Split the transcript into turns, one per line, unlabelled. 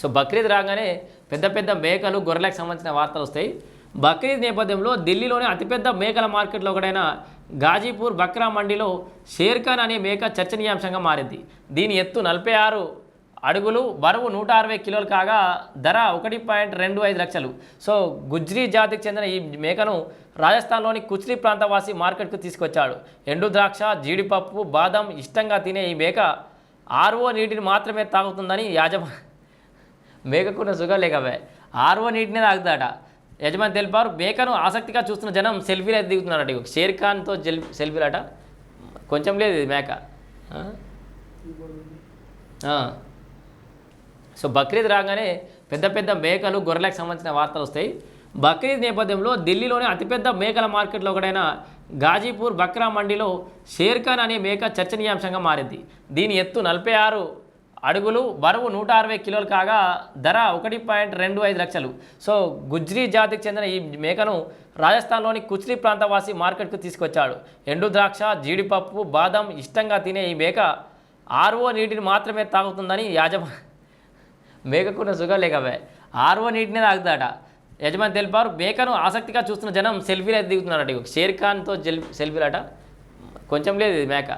So Bakrid రాగానే పెద్ద పెద్ద మేకలు గొర్రెలకు సంబంధించిన వార్తలు వస్తాయి. బక్రీద్ నేపథ్యంలో ఢిల్లీలోని అతిపెద్ద మేకల మార్కెట్లో ఒకటైన గాజీపూర్ బక్రా మండిలో షేర్ఖాన్ అనే మేక చర్చనీయాంశంగా మారింది. దీని ఎత్తు నలభై ఆరు అడుగులు బరువు నూట అరవై కిలోలు కాగా ధర ఒకటి పాయింట్ రెండు ఐదు లక్షలు. సో గుజ్రీ జాతికి చెందిన ఈ మేకను రాజస్థాన్లోని కుచ్లీ ప్రాంతవాసి మార్కెట్కు తీసుకొచ్చాడు. ఎండు ద్రాక్ష జీడిపప్పు బాదం ఇష్టంగా తినే ఈ మేక ఆర్ఓ నీటిని మాత్రమే తాగుతుందని యాజమా మేకకున్న సుఖం లేకవే. ఆర్ఓ నీటినే తాగుతాడ యజమాని తెలిపారు మేకను ఆసక్తిగా చూస్తున్న జనం సెల్ఫీలు అయితే దిగుతున్నారట. షేర్ ఖాన్తో జెల్ సెల్ఫీలు అట కొంచెం లేదు ఇది మేక. సో బక్రీద్ రాగానే పెద్ద పెద్ద మేకలు గొర్రెలకు సంబంధించిన వార్తలు వస్తాయి. బక్రీద్ నేపథ్యంలో ఢిల్లీలోని అతిపెద్ద మేకల మార్కెట్లో ఒకటైన గాజీపూర్ బక్రా మండిలో షేర్ఖాన్ అనే మేక చర్చనీయాంశంగా మారింది. దీని ఎత్తు నలభై ఆరు అడుగులు బరువు నూట అరవై కిలోలు కాగా ధర ఒకటి పాయింట్ రెండు ఐదు లక్షలు. సో గుజ్రీ జాతికి చెందిన ఈ మేకను రాజస్థాన్లోని కుచ్లీ ప్రాంతవాసి మార్కెట్కు తీసుకొచ్చాడు. ఎండు ద్రాక్ష జీడిపప్పు బాదం ఇష్టంగా తినే ఈ మేక ఆర్ఓ నీటిని మాత్రమే తాగుతుందని యాజమా మేకకున్న సుఖం లేకవే ఆర్ఓ నీటినే తాగుతాడ యజమాని తెలిపారు మేకను ఆసక్తిగా చూస్తున్న జనం సెల్ఫీలు అయితే దిగుతున్నారట. షేర్ ఖాన్తో జెల్ సెల్ఫీలు అట కొంచెం లేదు ఇది మేక.